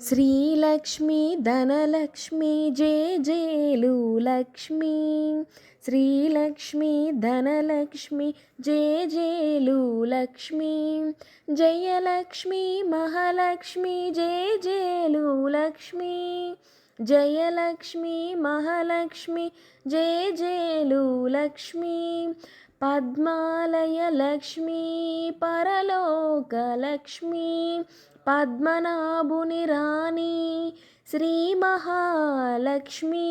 శ్రీలక్ష్మి ధనలక్ష్మి జే జేలు లక్ష్మి. శ్రీలక్ష్మి ధనలక్ష్మి జే జేలు లక్ష్మి. జయలక్ష్మి మహాలక్ష్మి జే జేలు లక్ష్మి. జయలక్ష్మి మహాలక్ష్మి జే జేలు లక్ష్మి. పద్మాలయ లక్ష్మి పరలోకలక్ష్మి పద్మనాభుని రాణి శ్రీ మహాలక్ష్మి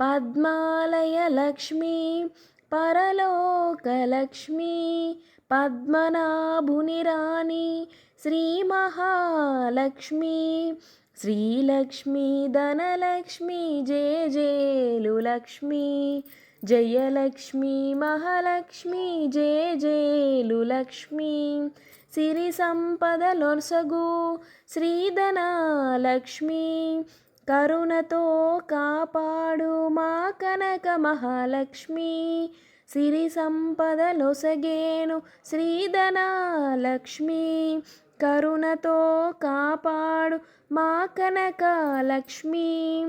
పద్మాలయ లక్ష్మి పరలోకలక్ష్మి పద్మనాభుని రాణి శ్రీ మహాలక్ష్మి శ్రీలక్ష్మి ధనలక్ష్మి జయ జేలు లక్ష్మి జయలక్ష్మి మహాలక్ష్మి జయ జేలు లక్ష్మి సిరి సంపదలొసగు శ్రీధన లక్ష్మి కరుణతో కాపాడు మా కనక మహాలక్ష్మి. సిరి సంపదలొసగేను శ్రీధన లక్ష్మి కరుణతో కాపాడు మా కనక లక్ష్మి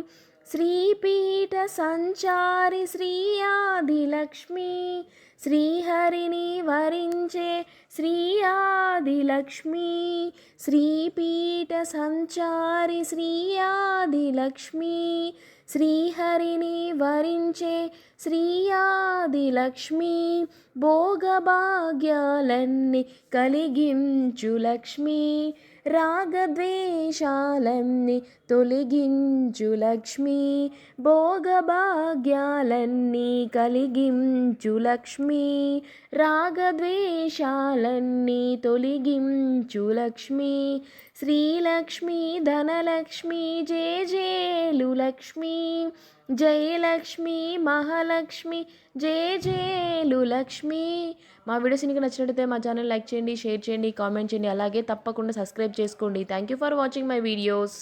శ్రీపీఠ సంచారి శ్రీ ఆదిలక్ష్మి. శ్రీహరిని వరించే శ్రీ ఆదిలక్ష్మి. శ్రీపీఠ సంచారి శ్రీ ఆదిలక్ష్మి. శ్రీహరిని వరించే శ్రీయాది ఆదిలక్ష్మి భోగభాగ్యాలన్నీ కలిగించు లక్ష్మి. రాగద్వేషాలన్నీ తొలగించు లక్ష్మి. భోగభాగ్యాలన్నీ కలిగించు లక్ష్మి. రాగద్వేషాలన్నీ తొలగించు లక్ష్మి. శ్రీలక్ష్మి ధనలక్ష్మి జే జేలు లక్ష్మి. జయలక్ష్మి మహాలక్ష్మి జే జేలు లక్ష్మి మా వీడియోస్ మీకు నచ్చినట్టయితే మా ఛానల్ లైక్ చేయండి షేర్ చేయండి కామెంట్ చేయండి. అలాగే తప్పకుండా సబ్స్క్రైబ్ చేసుకోండి. Thank you for watching my videos